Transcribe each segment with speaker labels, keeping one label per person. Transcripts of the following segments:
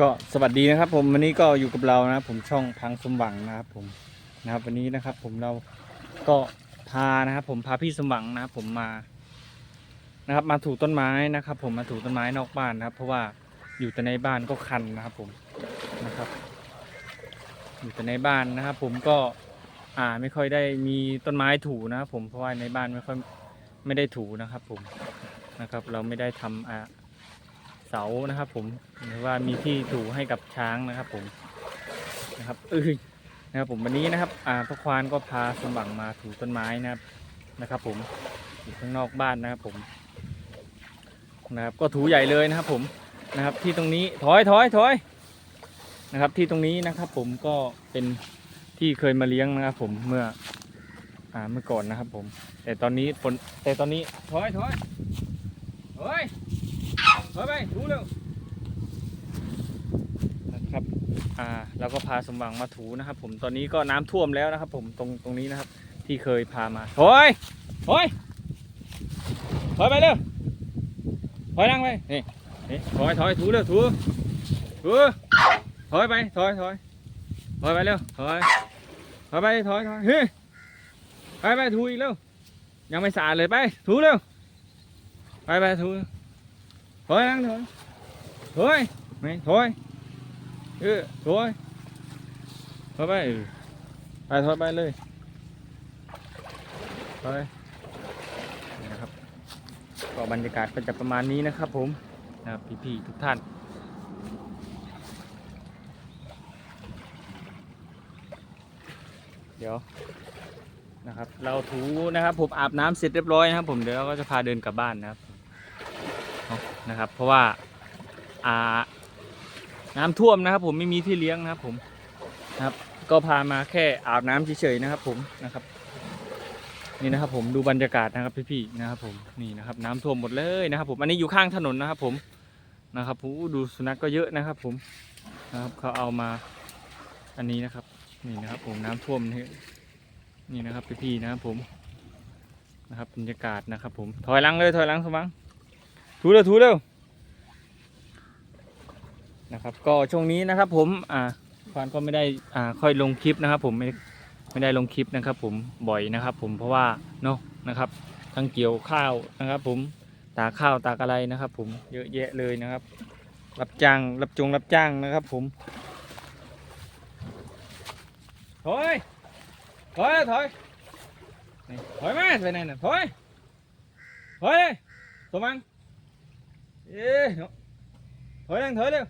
Speaker 1: ก็สวัสดีนะครับ ผมวันนี้ก็อยู่กับเรานะครับผมช่องพังสมหวังนะครับ ผมนะครับ วันนี้นะครับ ผมเราก็พานะครับ ผมพาพี่สมหวังนะครับ ผมมานะครับ มาถูต้นไม้นะครับ ผมมาถูต้นไม้นอกบ้านนะครับ เพราะว่าอยู่แต่ในบ้านก็คันนะครับ ผมนะครับ อยู่แต่ในบ้านนะครับ ผมก็อ่าไม่ค่อยได้มีต้นไม้ถูนะครับ ผมเพราะว่าในบ้านไม่ค่อยไม่ได้ถูนะครับ ผมนะครับ เราไม่ได้ทำอ่า เสานะครับ ผมหรือว่ามีที่ถูให้กับช้างนะครับ ผมนะครับเอ้ยนะครับผมวันนี้นะครับอ่าพระควานก็พาสมหวังมาถูต้นไม้นะครับนะครับ ผมอยู่ข้างนอกบ้านนะครับ ผมนะครับก็ถูใหญ่เลยนะครับ ผมนะครับ ที่ตรงนี้ถอยถอยถอยนะครับ ที่ตรงนี้นะครับ ผมก็เป็นที่เคยมาเลี้ยงนะครับ ผมเมื่ออ่าเมื่อก่อนนะครับ ผม แต่ตอนนี้ฝนแต่ตอนนี้ถอยถอยถอย ถอยไปถูเร็วนะครับอ่าเราก็พาสมหวังมาถูนะครับ ผมตอนนี้ก็น้ำท่วมแล้วนะครับ ผมตรงตรงนี้นะครับ ที่เคยพามาถอยถอยถอยไปเร็วถอยนั่งไปนี่นี่ถอยถอยถูเร็วถูถูถอยไปถอยถอยถอยไปเร็วถอยถอยไปถอยถอยเฮ้ยไปไปถูอีกเร็วยังไม่สะอาดเลยไปถูเร็วไปไปถู thôi ăn thôi thôi mày thôi ừ thôi thôi bay ừ. bay thôi bay เลย thôi นะครับก็บรรยากาศก็จะประมาณนี้นะครับ ผมนะครับพี่ๆทุกท่านเดี๋ยวนะครับ เราถูนะครับผมอาบน้ำเสร็จเรียบร้อยนะครับ ผมเดี๋ยวเราก็จะพาเดินกลับบ้านนะครับ นะครับ เพราะว่าอ่าน้ำท่วมนะครับ ผมไม่มีที่เลี้ยงนะครับ ผมนะครับ ก็พามาแค่อาบน้ำเฉยๆนะครับ ผมนะครับ นี่นะครับ ผมดูบรรยากาศนะครับพี่ๆนะครับ ผมนี่นะครับ น้ำท่วมหมดเลยนะครับ ผมอันนี้อยู่ข้างถนนนะครับ ผมนะครับผมดูสุนัขก็เยอะนะครับ ผมนะครับเขาเอามาอันนี้นะครับ นี่นะครับ ผมน้ำท่วมนี่นี่นะครับพี่ๆนะครับผมนะครับบรรยากาศนะครับ ผมถอยหลังเลยถอยหลังสมัง ถูเร็วถูเร็วนะครับก็ช่วงนี้นะครับผมอ่าควานก็ไม่ได้อ่าค่อยลงคลิปนะครับ ผมไม่ไม่ได้ลงคลิปนะครับ ผมบ่อยนะครับ ผมเพราะว่าเนาะนะครับทั้งเกี่ยวข้าวนะครับ ผมตากข้าวตากอะไรนะครับ ผมเยอะแยะเลยนะครับ รับจ้างรับจงรับจ้างนะครับ ผมถอยถอยถอยถอยมาไปไหนน่ะถอยถอยเลยตัวมังเอ๊ะเนาะถอยนั่งถอยเร็ว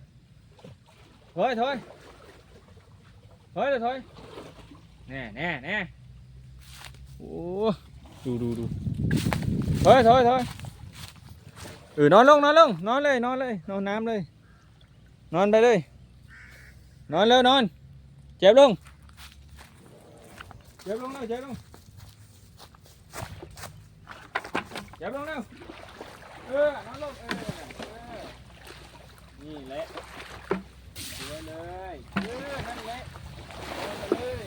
Speaker 1: ถอยถอยถอยเร็วถอยแน่แน่แน่โอ้ดูดูดูถอยถอยถอยเออน นี่แหละสวยเลยเออนั่นแหละเอาไปเลย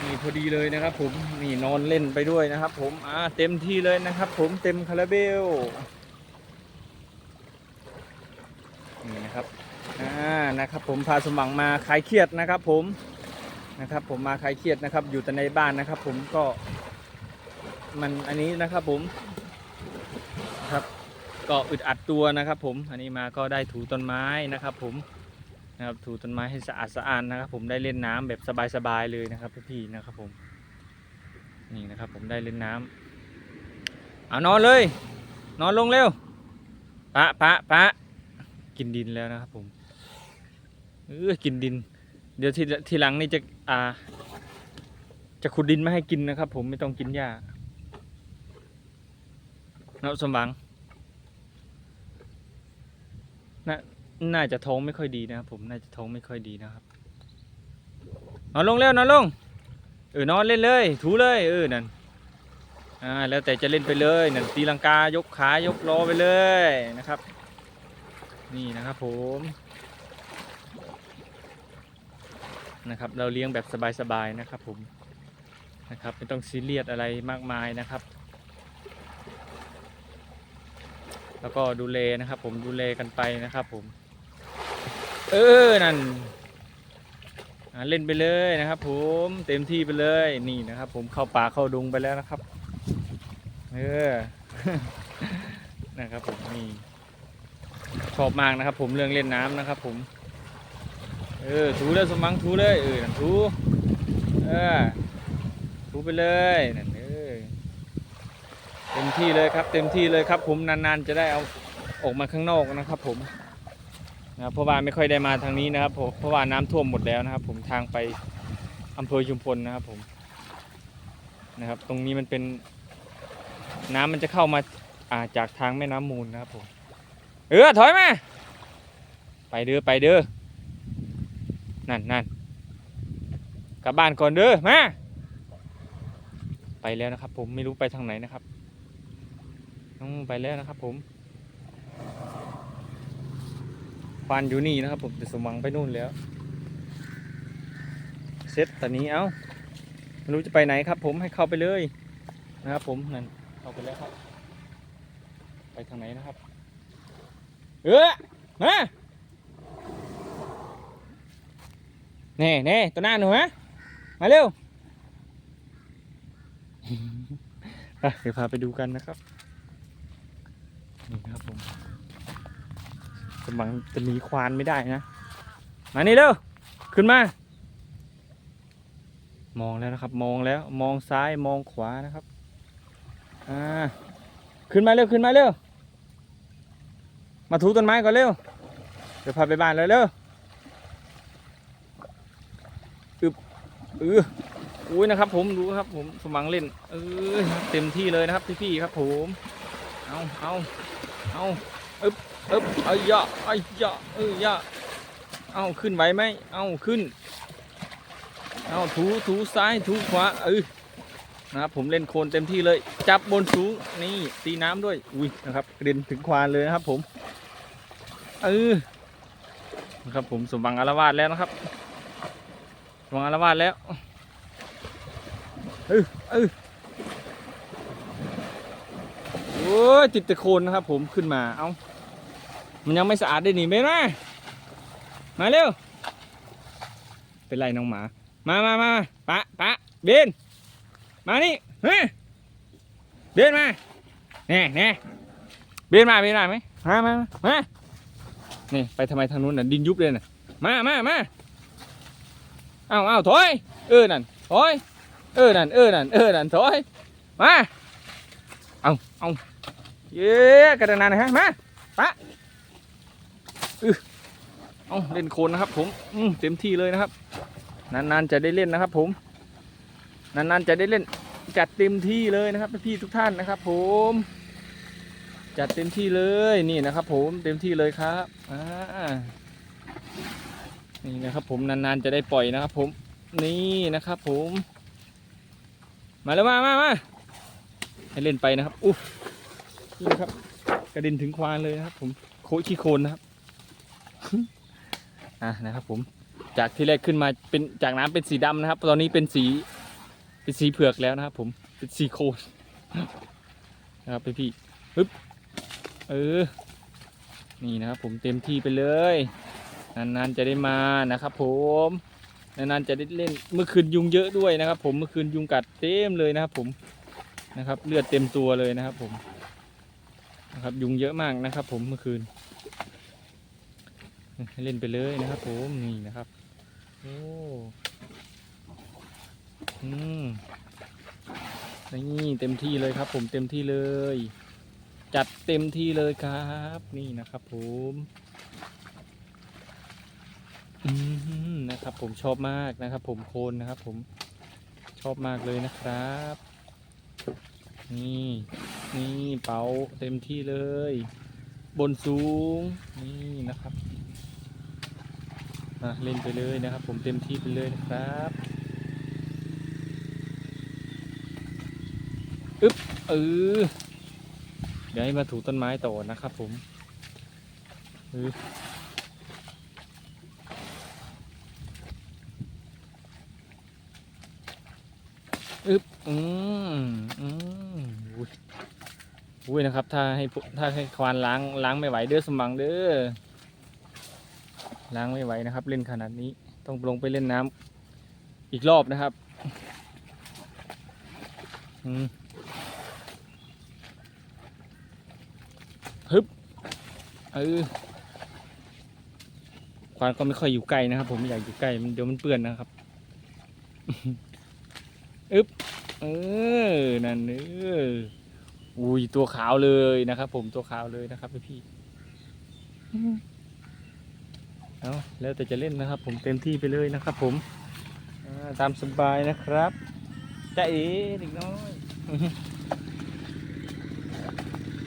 Speaker 1: นี่พอดีเลยนะครับ ผมนี่นอนเล่นไปด้วยนะครับ ผมอ่าเต็มที่เลยนะครับ ผมเต็มคาราเบลนี่นะครับอ่านะครับ ผมพาสมหวังมาคลายเครียดนะครับ ผมนะครับ ผมมาคลายเครียดนะครับ อยู่แต่ในบ้านนะครับ ผมก็มันอันนี้นะครับผมครับ ก็อึดอัดตัวนะครับ ผมอันนี้มาก็ได้ถูต้นไม้นะครับ ผมนะครับถูต้นไม้ให้สะอาดสะอาดนะครับ ผมได้เล่นน้ำแบบสบายๆเลยนะครับพี่ๆนะครับผมนี่นะครับ ผมได้เล่นน้ำเอานอนเลย นอนลงเร็วปะปะปะกินดินแล้วนะครับผมเออกินดิน เดี๋ยวทีทีหลังนี่จะอ่า จะขุดดินม่ให้กินนะครับ ผมไม่ต้องกินหญ้าเนาะสมหวัง น่าน่าจะท้องไม่ค่อยดีนะครับผมน่าจะท้องไม่ค่อยดีนะครับนอนลงเร็วนอนลงเออนอนเล่นเลย ถูเลยเออนั่นอ่าแล้วแต่จะเล่นไปเลยนั่นตีลังกายกขายกล้อไปเลยนะครับ นี่นะครับผมนะครับ เราเลี้ยงแบบสบายๆนะครับผมนะครับไม่ต้องซีเรียสอะไรมากมายนะครับ แล้วก็ดูแลนะครับ ผมดูแลกันไปนะครับ ผม เออนั่นเล่นไปเลยนะครับ ผมเต็มที่ไปเลยนี่นะครับ ผมเข้าป่าเข้าดงไปแล้วนะครับ เออนะครับ ผมนี่ชอบมากนะครับ ผมเรื่องเล่นน้ำนะครับ ผม เออถูเลยสมังถูเลยเออถูเออถูไปเลยนั่น ต็มที่เลยครับ เต็มที่เลยครับ ผมนานๆจะได้เอาออกมาข้างนอกนะครับ ผมนะเพราะว่าไม่ค่อยได้มาทางนี้นะครับผมเพราะว่าน้ำท่วมหมดแล้วนะครับ ผมทางไปอำเภอชุมพลนะครับ ผมนะครับ ตรงนี้มันเป็นน้ำมันจะเข้ามาอ่าจากทางแม่น้ำมูลนะครับผมเออถอยมาไปเด้อไปเด้อนั่นนั่นกลับบ้านก่อนเด้อมาไปแล้วนะครับ ผมไม่รู้ไปทางไหนนะครับ อืมไปแล้วนะครับ ผมฟันอยู่นี่นะครับ ผมแต่สมหวังไปนู่นแล้วเซตตอนนี้เอ้าไม่รู้จะไปไหนครับ ผมให้เข้าไปเลยนะครับผมนั่นเข้าไปแล้วครับ ไปทางไหนนะครับ เออมาเน่เน่ตัวหน้าหนูฮะมาเร็วอะเดี๋ยวพาไปดูกันนะครับ นี่นะครับผมกำลังจะหนีควานไม่ได้นะ มานี่เร็ว ขึ้นมา มองแล้วนะครับ มองแล้ว มองซ้าย มองขวานะครับ อ่า ขึ้นมาเร็ว ขึ้นมาเร็ว มาถูต้นไม้ก่อนเร็ว เดี๋ยวพาไปบ้านเลยเร็วอึบเอออุ้ยนะครับ ผมดูครับ ผมสมังเล่น เออเต็มที่เลยนะครับพี่ๆครับ ผม เอาเอาเอา อึบอึบเอายะเอายะเออยะเอาขึ้นไหวไหมเอาขึ้น เอาถูถูซ้ายถูขวาเออนะครับผมเล่นโคลนเต็มที่เลย จับบนสูงนี่ตีน้ำด้วยอุ้ยนะครับกระเด็นถึงควานเลยนะครับผมเออนะครับผมสมบังอารวาสแล้วนะครับสมบังอารวาสแล้วเออเออโอ้ ยติดตะโคนนะครับผมขึ้นมา เอามันยังไม่สะอาดได้หนิเบนมมาเร็ว เป็นไรน้องหมา มามามาปะปะเบน มานี่เฮ้ยเบนมาแน่แน่เบนมาเบนมาไหมมามามามานี่ไปทำไมทางนู้นน่ะดินยุบเลยน่ะ มามามาเอาเอาถอย เออนั่นถอย เออนั่นเออนั่นเออนั่นถอย มา เอาเอา เย้กระดานนะฮะมาปะอือเอาเล่นโคลนนะครับ ผมอืเต็มที่เลยนะครับ นานๆจะได้เล่นนะครับ ผม นานๆจะได้เล่น จัดเต็มที่เลยนะครับพี่ทุกท่านนะครับ ผม จัดเต็มที่เลยนี่นะครับ ผมเต็มที่เลยครับอ่านี่นะครับ ผมนานๆจะได้ปล่อยนะครับ ผมนี่นะครับ ผม มาแล้วมามามาให้เล่นไปนะครับอู้ นี่นะครับ กระเด็นถึงควานเลยนะครับ ผมโคขี้โคนนะครับอะนะครับ ผมจากที่แรกขึ้นมาเป็นจากน้ำเป็นสีดำนะครับ ตอนนี้เป็นสีเป็นสีเผือกแล้วนะครับ ผมเป็นสีโคนนะครับพี่พี่ปึ๊บเออนี่นะครับ ผมเต็มที่ไปเลย นานๆจะได้มานะครับ ผมนานๆจะได้เล่นเมื่อคืนยุงเยอะด้วยนะครับ ผมเมื่อคืนยุงกัดเต็มเลยนะครับ ผมนะครับ เลือดเต็มตัวเลยนะครับ ผม นะครับยุงเยอะมากนะครับ ผมเมื่อคืน เล่นไปเลยนะครับ ผมนี่นะครับโอ้อืมนี่เต็มที่เลยครับ ผมเต็มที่เลย จัดเต็มที่เลยครับ นี่นะครับ ผมอืมนะครับ ผมชอบมากนะครับ ผมโคนนะครับ ผมชอบมากเลยนะครับ นี่ นี่เป๋าเต็มที่เลย บนสูง นี่นะครับเล่นไปเลยนะครับ ผมเต็มที่ไปเลยนะครับอึ๊บเออเดี๋ยวให้มาถูต้นไม้ต่อนะครับผมเอออึบอืมอืม อุ้ยนะครับ ถ้าให้ถ้าให้ควานล้างล้างไม่ไหวเด้อสมบังเด้อล้างไม่ไหวนะครับ เล่นขนาดนี้ต้องลงไปเล่นน้ำอีกรอบนะครับอืมฮึบเออควานก็ไม่ค่อยอยู่ใกล้นะครับ ผมไม่อยากอยู่ใกล้มันเดี๋ยวมันเปื้อนนะครับอึบเออนั่นเออ อุ้ยตัวขาวเลยนะครับ ผมตัวขาวเลยนะครับพี่พี่อืมเอาแล้วแต่จะเล่นนะครับ ผมเต็มที่ไปเลยนะครับ ผมอ่าตามสบายนะครับจะเอ๋เด็กน้อย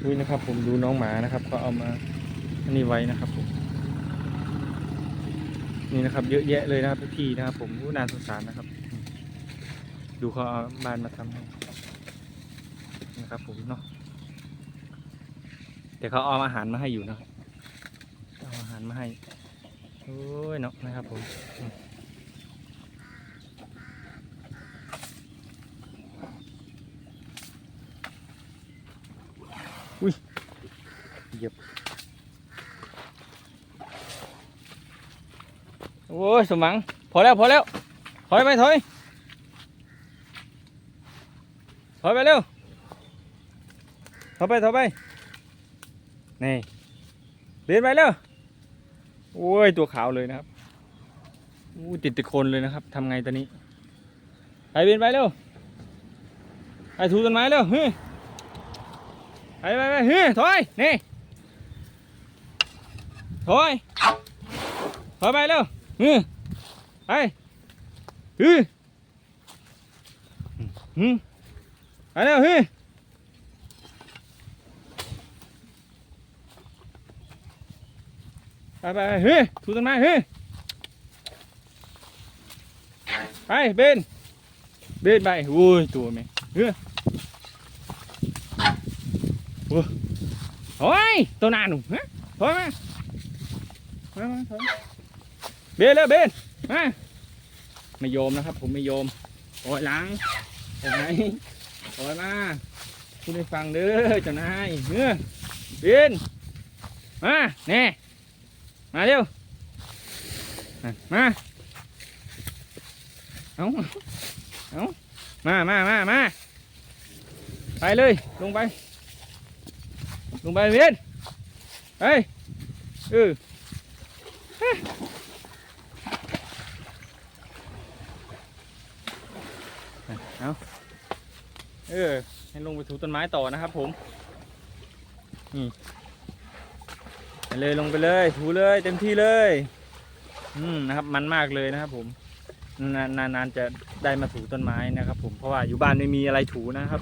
Speaker 1: อุ้ยนะครับ ผมดูน้องหมานะครับ ก็เอามาอันนี้ไว้นะครับ ผม นี่นะครับ เยอะแยะเลยนะครับพี่พี่ๆนะครับ ผมผู้น่าสงสารนะครับอืมดูเขาเอาบ้านมาทำให้ นะครับผมเนาะเดี๋ยวเขาเอาอาหารมาให้อยู่นะเอาอาหารมาให้โอ้ยเนาะนะครับผมอุ้ยเหยียบโอ้ยสมัง พอแล้ว พอแล้ว ถอยไปถอย ถอยไปเร็ว ถอยไปถอยไป นี่เดินไปเร็วโอ้ยตัวขาวเลยนะครับอู้ติดติดโคนเลยนะครับทำไงตอนนี้ ไปเดินไปเร็ว ไปถูต้นไม้เร็วเฮ้ยไปไปไปเฮ้ยถอย นี่ ถอย ถอยไปเร็วเฮ้ยไปเฮ้ยหืมไปเร็วเฮ้ย ไปไปเฮ้ยถูต้นไม้เฮ้ยไปเบนเบนไปอุ้ยตัวแม่งเฮ้ยโอ้ยโอ้ยตัวนาหนุ่มฮะถอยมาถอยมาถอยเบนเลยเบนมาไม่โยมนะครับ ผมไม่โยมโอ้ยหลังไปไหนถอยมาคุณได้ฟังเด้อเจ้านายเฮ้ยเบนมาแน่ มาเร็ว มา เอาเอามา มา มา มา ไปเลย ลงไป ลงไปเวียนไปเออเฮ้ยเอาเออ ให้ลงไปถูต้นไม้ต่อนะครับผมไป เลยลงไปเลยถูเลยเต็มที่เลยอืมนะครับมันมากเลยนะครับผมนานๆจะได้มาถูต้นไม้นะครับ ผมเพราะว่าอยู่บ้านไม่มีอะไรถูนะครับ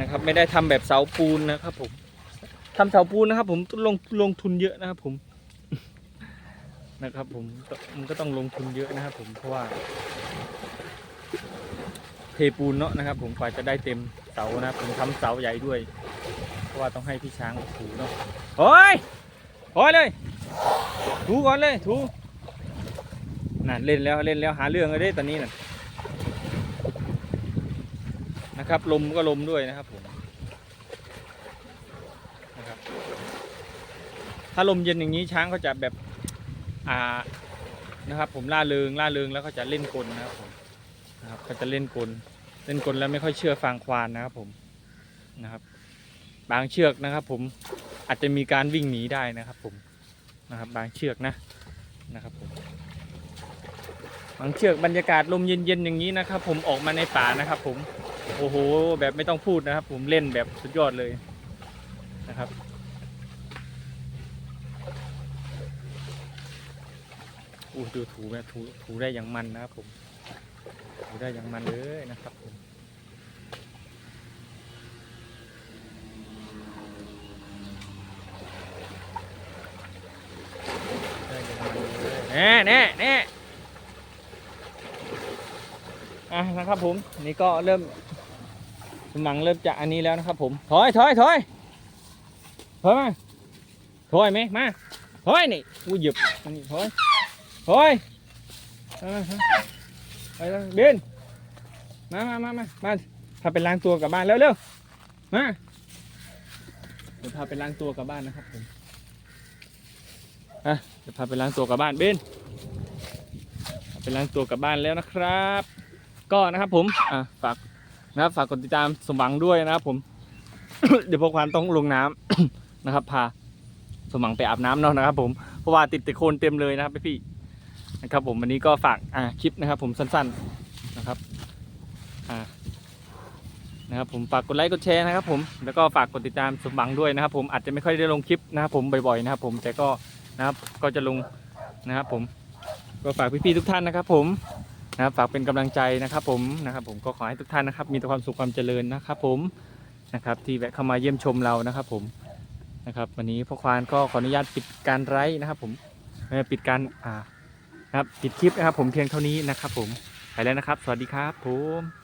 Speaker 1: นะครับ ไม่ได้ทำแบบเสาปูนนะครับ ผมทำเสาปูนนะครับ ผมลงลงทุนเยอะนะครับ ผมนะครับ ผมมันก็ต้องลงทุนเยอะนะครับ ผมเพราะว่าเทปูนเนาะนะครับ ผมกว่าจะได้เต็มเสานะผมทำเสาใหญ่ด้วย เพราะว่าต้องให้พี่ช้างถูเนาะโอ้ย โอ้ยเลย ถูก่อนเลย ถูน่ะเล่นแล้วเล่นแล้วหาเรื่องเลยเด้ตอนนี้น่ะนะครับลมก็ลมด้วยนะครับผมนะครับ ถ้าลมเย็นอย่างนี้ช้างเขาจะแบบอ่านะครับ ผมล่าเริงล่าเริงแล้วเขาจะเล่นกลนะครับผมนะครับเขาจะเล่นกลเล่นกลแล้วไม่ค่อยเชื่อฟังควานนะครับผมนะครับ บางเชือกนะครับ ผม อาจจะมีการวิ่งหนีได้นะครับผมนะครับบางเชือกนะนะครับผมบางเชือกบรรยากาศลมเย็นๆอย่างนี้นะครับ ผมออกมาในป่านะครับ ผมโอ้โหแบบไม่ต้องพูดนะครับ ผมเล่นแบบสุดยอดเลยนะครับอู้ดูถูแม่ถูถูได้อย่างมันนะครับผมถูได้อย่างมันเลยนะครับผม น่แน่แน่อะนะครับผมนี่ก็เริ่มสมังเริ่มจะอันนี้แล้วนะครับผมถอยถอยถอยถอยมาถอยไหมมาถอยนี่อู้หยิบอันนี้ถอยถอยไปแล้วเบนมามามามามาพาไปล้างตัวกลับบ้านเร็วเร็วมาเดี๋ยวพาไปล้างตัวกลับบ้านนะครับผมอะ เดี๋ยวพาไปล้างตัวกลับบ้านเบนไปล้างตัวกลับบ้านแล้วนะครับ ก็นะครับผมอะฝากนะครับฝากกดติดตามสมหวังด้วยนะครับผม เดี๋ยวพวกควานต้องลงน้ำนะครับ พาสมหวังไปอาบน้ำเนาะนะครับ ผมเพราะว่าติดติดโคนเต็มเลยนะครับพี่นะครับผมวันนี้ก็ฝากอ่าคลิปนะครับ ผมสั้นๆนะครับอ่านะครับผมฝากกดไลค์กดแชร์นะครับผมแล้วก็ฝากกดติดตามสมหวังด้วยนะครับ ผมอาจจะไม่ค่อยได้ลงคลิปนะครับผมบ่อยๆนะครับ ผมแต่ก็ นะครับ ก็จะลงนะครับผมก็ฝากพี่ๆทุกท่านนะครับ ผมนะครับฝากเป็นกำลังใจนะครับ ผมนะครับ ผมก็ขอให้ทุกท่านนะครับ มีแต่ความสุขความเจริญนะครับ ผมนะครับ ที่แวะเข้ามาเยี่ยมชมเรานะครับ ผมนะครับ วันนี้พ่อควานก็ขออนุญาตปิดการไลฟ์นะครับ ผมเอ่ปิดการอ่านะครับปิดคลิปนะครับ ผมเพียงเท่านี้นะครับ ผมไปแล้วนะครับ สวัสดีครับผม